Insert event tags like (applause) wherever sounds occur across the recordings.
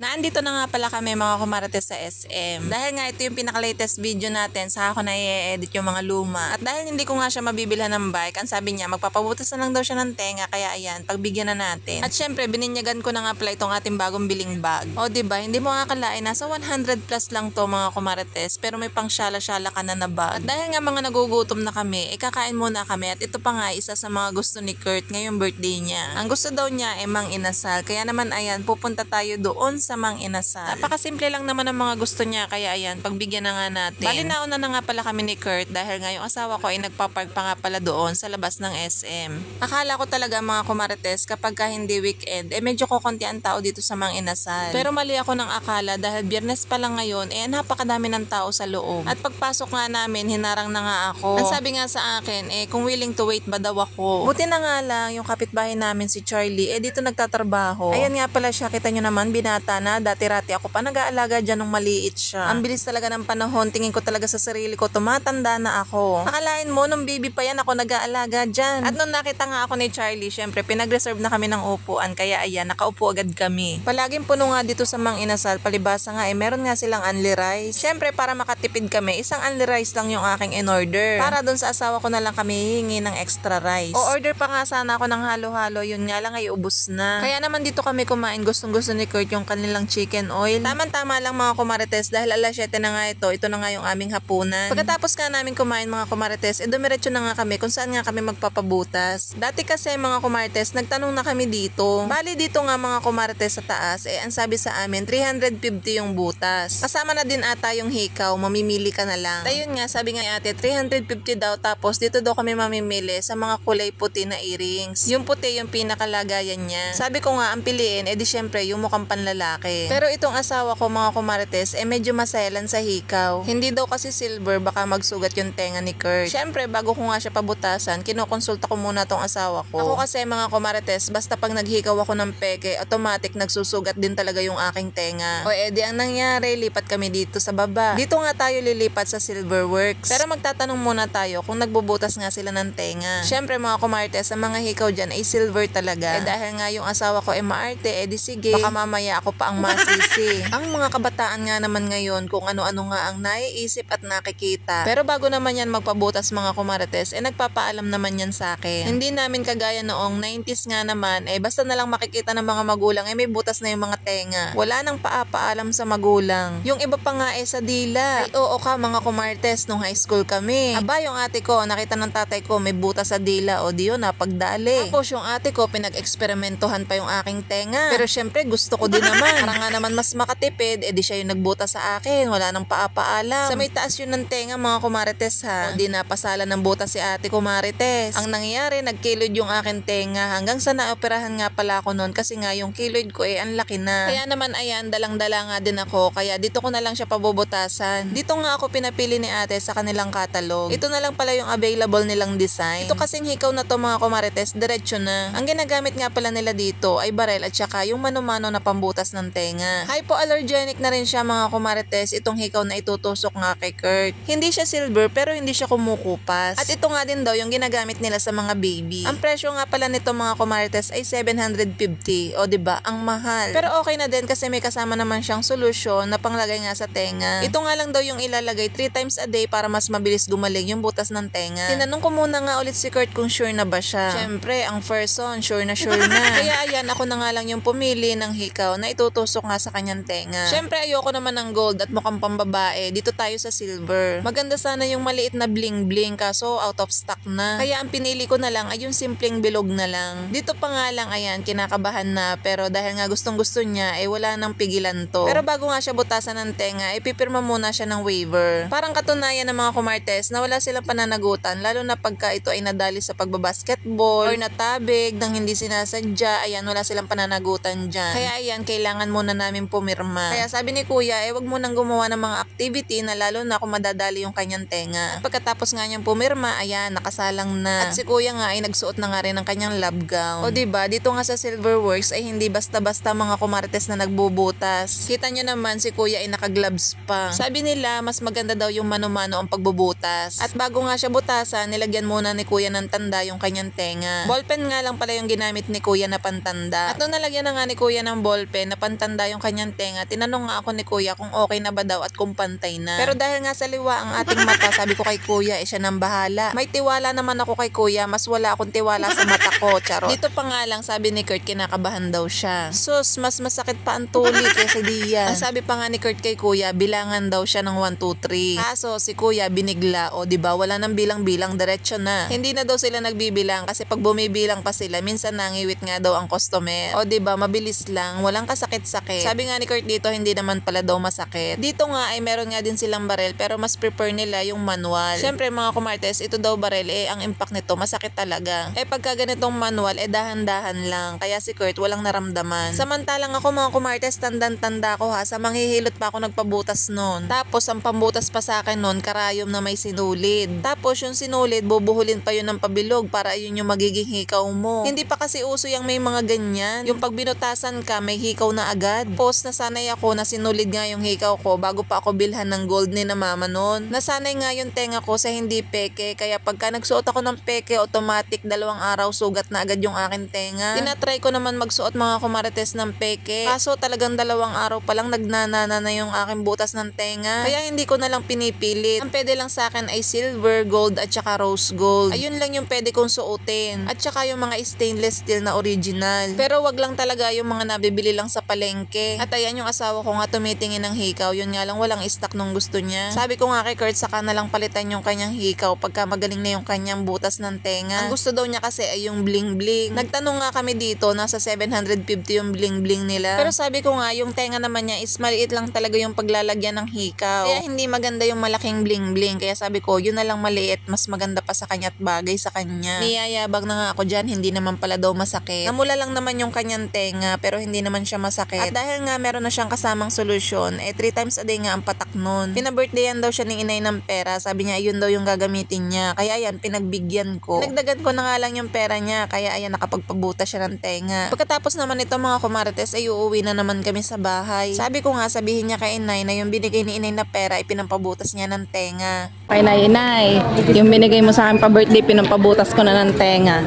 Naandito na nga pala kami mga kumarates sa SM. Dahil nga ito yung pinaka-latest video natin, sa ako na i-edit yung mga luma. At dahil hindi ko nga siya mabibilhan ng bike, ang sabi niya, magpapabutas na lang daw siya ng tenga, kaya ayan, pagbigyan na natin. At syempre, bininyagan ko na nga pala itong ating bagong biling bag. O ba hindi mo akalain, nasa 100 plus lang to mga kumarates, pero may pang syala-syala ka na na bag. At dahil nga mga nagugutom na kami, ikakain muna kami. At ito pa nga, isa sa mga gusto ni Kurt ngayong birthday niya. Ang gusto daw niya ay mang inasal. Kaya naman ayan, pupunta tayo doon sa mang inasal. Napakasimple lang naman ang mga gusto niya. Kaya ayan, pagbigyan na nga natin. Bali nauna na nga pala kami ni Kurt dahil nga yung asawa ko ay nagpapark pa nga pala doon sa labas ng SM. Akala ko talaga mga kumarites kapag ka hindi weekend, eh medyo kukunti ang tao dito sa mang inasal. Pero mali ako ng akala dahil biyernes pa lang ngayon, eh napakadami ng tao sa loob. At pagpasok nga namin, hinarang na nga ako. Ang sabi nga sa akin, eh kung willing to wait ba daw ako. Buti na nga lang, yung kapitbahay namin si Charlie, eh dito nagtatrabaho. Ayan nga pala siya, kita nyo naman, binata na, dati-rati ako pa nag-aalaga dyan nung maliit siya. Ang bilis talaga ng panahon, tingin ko talaga sa sarili ko, tumatanda na ako. Akalain mo, nung baby pa yan, ako nag-aalaga dyan. At nung nakita nga ako ni Charlie, syempre, pinag-reserve na kami ng upuan, kaya ayan, nakaupo agad kami. Palaging puno nga dito sa Mang Inasal, palibasa nga, eh, meron nga silang unli rice. Syempre, para makatipid kami, isang unli rice lang yung aking in-order. Para dun sa asawa ko na lang kami hihingi ng extra rice. O order pa nga sana ako ng halo-halo, yun nga lang ay ubus na. Kaya naman dito kami kumain, gustong gusto ni Kurt yung kanilang chicken oil. Taman-tama lang mga kumarites dahil alas 7 na nga ito, ito na nga yung aming hapunan. Pagkatapos nga namin kumain mga kumarites, eh dumiretso na nga kami kung saan nga kami magpapabutas. Dati kasi mga kumarites, nagtanong na kami dito. Bali dito nga mga kumarites sa taas, eh ang sabi sa amin, 350 yung butas. Kasama na din ata yung hikaw, mamimili ka na lang. Ayun nga, sabi nga ate, 350 daw tapos dito daw kami mamimili sa mga kulay puti na earrings. Yung puti yung pinakalagayan niya. Sabi ko nga, ang piliin, edi syempre yung mukhang panlalaki. Pero itong asawa ko mga kumarites, eh medyo maselan sa hikaw. Hindi daw kasi silver, baka magsugat yung tenga ni Kurt. Syempre, bago ko nga siya pabutasan, kinukonsulta ko muna tong asawa ko. Ako kasi mga kumarites, basta pag naghikaw ako ng peke, automatic nagsusugat din talaga yung aking tenga. O edi ang nangyari, lipat kami dito sa baba. Dito nga tayo lilipat sa Silverworks. Pero magtatanong muna tayo kung nagbubutas nga sila ng tenga. Syempre mga kumarites, ang mga hikaw dyan ay silver talaga. Eh dahil nga yung asawa ko ay maarte, edi sige, baka mamaya ako pa ang masisi. (laughs) ang mga kabataan nga naman ngayon kung ano-ano nga ang naiisip at nakikita. Pero bago naman yan magpabutas mga kumarites, eh nagpapaalam naman yan sa akin. Hindi namin kagaya noong 90s nga naman, eh basta na lang makikita ng mga magulang, eh may butas na yung mga tenga. Wala nang paapaalam sa magulang. Yung iba pa nga eh sa dila. Ay oo ka mga kumartes, nung high school kami. Aba yung ate ko, nakita ng tatay ko may butas sa dila o di yun napagdali. Tapos yung ate ko, pinag-eksperimentohan pa yung aking tenga. Pero syempre gusto ko din naman. Para nga naman mas makatipid, edi siya yung nagbutas sa akin. Wala nang paapaalam. Sa may taas yun ng tenga mga kumarites ha. Hindi napasala ng butas si ate kumarites. Ang nangyayari, nagkilod yung aking tenga hanggang sa naoperahan nga pala ako noon kasi nga yung kilod ko eh ang laki na. Kaya naman ayan, dalang-dala nga din ako. Kaya dito ko na lang siya pabubutasan. Dito nga ako pinapili ni ate sa kanilang catalog. Ito na lang pala yung available nilang design. Ito kasing hikaw na to mga kumarites, diretso na. Ang ginagamit nga pala nila dito ay barel at saka yung mano-mano na pambutas ng tenga. Hypoallergenic na rin siya mga kumarites itong hikaw na itutusok nga kay Kurt. Hindi siya silver pero hindi siya kumukupas. At ito nga din daw yung ginagamit nila sa mga baby. Ang presyo nga pala nito mga kumarites ay 750. O 'di ba Ang mahal. Pero okay na din kasi may kasama naman siyang solusyon na panglagay nga sa tenga. Ito nga lang daw yung ilalagay 3 times a day para mas mabilis gumaling yung butas ng tenga. Tinanong ko muna nga ulit si Kurt kung sure na ba siya. Siyempre, ang first son, sure na sure na. (laughs) Kaya ayan, ako na nga lang yung pumili ng hikaw na itutusok nga sa kanyang tenga. Siyempre, ayoko naman ng gold at mukhang pambabae. Dito tayo sa silver. Maganda sana yung maliit na bling-bling kaso out of stock na. Kaya ang pinili ko na lang ay yung simpleng bilog na lang. Dito pa nga lang, ayan, kinakabahan na. Pero dahil nga gustong gusto niya, eh wala nang pigilan to. Pero bago nga siya butasan ng tenga, ipipirma muna siya ng waiver. Parang katunayan ng mga kumartes na wala silang pananagutan, lalo na pagka ito ay nadali sa pagbabasketball or natabig nang hindi sinasadya, ayan, wala silang pananagutan dyan. Kaya ayan, kailangan muna namin pumirma. Kaya sabi ni kuya, eh wag mo nang gumawa ng mga activity na lalo na kung madadali yung kanyang tenga. At pagkatapos nga niyang pumirma, ayan, nakasalang na. At si kuya nga ay nagsuot na nga rin ng kanyang lab gown. O ba dito nga sa Silverworks ay hindi basta-basta mga kumartes na nagbubutas. Kita niyo naman si kuya ay naka-gloves pa. Sabi nila, mas maganda daw yung mano-mano ang pagbubutas. At bago nga siya butasan, nilagyan muna ni kuya ng tanda yung kanyang tenga. Ballpen nga lang pala yung ginamit ni kuya na pantanda. At nung nalagyan na nga ni kuya ng ballpen, napansin tanda-tanda yung kanyang tenga, tinanong nga ako ni kuya kung okay na ba daw at kung pantay na. Pero dahil nga sa liwa ang ating mata, sabi ko kay kuya, eh siya nang bahala. May tiwala naman ako kay kuya, mas wala akong tiwala sa mata ko, charot. Dito pa nga lang, sabi ni Kurt, kinakabahan daw siya. Sus, mas masakit pa ang tuli kaysa diyan. Ang sabi pa nga ni Kurt kay kuya, bilangan daw siya ng 1, 2, 3. Kaso si kuya binigla, o di ba wala nang bilang-bilang, diretso na. Hindi na daw sila nagbibilang kasi pag bumibilang pa sila, minsan nangiwit nga daw ang customer. O di ba mabilis lang, walang kasakit-sakit. Sabi nga ni Kurt dito, hindi naman pala daw masakit. Dito nga ay meron nga din silang barel pero mas prefer nila yung manual. Siyempre mga kumartes, ito daw barel eh ang impact nito masakit talaga. Eh pagka ganitong manual eh dahan-dahan lang. Kaya si Kurt walang naramdaman. Samantalang ako mga kumartes, tandan-tanda ko ha, sa manghihilot pa ako nagpabutas noon. Tapos ang pambutas pa sa akin noon, karayom na may sinulid. Tapos yung sinulid, bubuhulin pa yun ng pabilog para yun yung magiging hikaw mo. Hindi pa kasi uso yung may mga ganyan. Yung pag binutasan ka, may hikaw na agad. Post nasanay ako na sinulid nga yung hikaw ko bago pa ako bilhan ng gold ni na mama noon. Nasanay nga yung tenga ko sa hindi peke, kaya pagka nagsuot ako ng peke, automatic dalawang araw sugat na agad yung akin tenga. Tinatry ko naman magsuot mga kumarites ng peke. Kaso talagang dalawang araw pa lang nagnanana na yung aking butas ng tenga. Kaya hindi ko na lang pinipilit. Ang pwede lang sa akin ay silver, gold at saka rose gold. Ayun lang yung pwede kong suotin. At saka yung mga stainless steel na original. Pero wag lang talaga yung mga nabibili lang sa palengke. At ayan yung asawa ko nga tumitingin ng hikaw. Yun nga lang walang stock nung gusto niya. Sabi ko nga kay Kurt saka na lang palitan yung kanyang hikaw pagka magaling na yung kanyang butas ng tenga. Ang gusto daw niya kasi ay yung bling bling. Nagtanong nga kami dito, nasa 750 yung bling bling nila. Pero sabi ko nga, yung tenga naman niya is maliit lang talaga yung paglalagyan ng hikaw. Kaya hindi maganda yung malaking bling bling. Kaya sabi ko, yun na lang maliit, mas maganda pa sa kanya at bagay sa kanya. Niyayabang na nga ako dyan, hindi naman pala daw masakit. Namula lang naman yung kanyang tenga, pero hindi naman siya masakit. At dahil nga meron na siyang kasamang solusyon, eh 3 times a day nga ang patak nun. Pinabirthdayan daw siya ni inay ng pera, sabi niya yun daw yung gagamitin niya. Kaya ayan, pinagbigyan ko. Nagdagan ko na nga lang yung pera niya, kaya ayan, nakapagpabuta siya ng tenga. Pagkatapos naman ito mga kumarites, ay uuwi na naman kami sa bahay. Sabi ko nga, sabihin niya kay inay na yung binigay ni inay na pera ay pinampabutas niya ng tenga. Kay Nay Inay, yung binigay mo sa akin pa birthday, pinampabutas ko na ng tenga.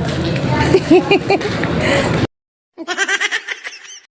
(laughs)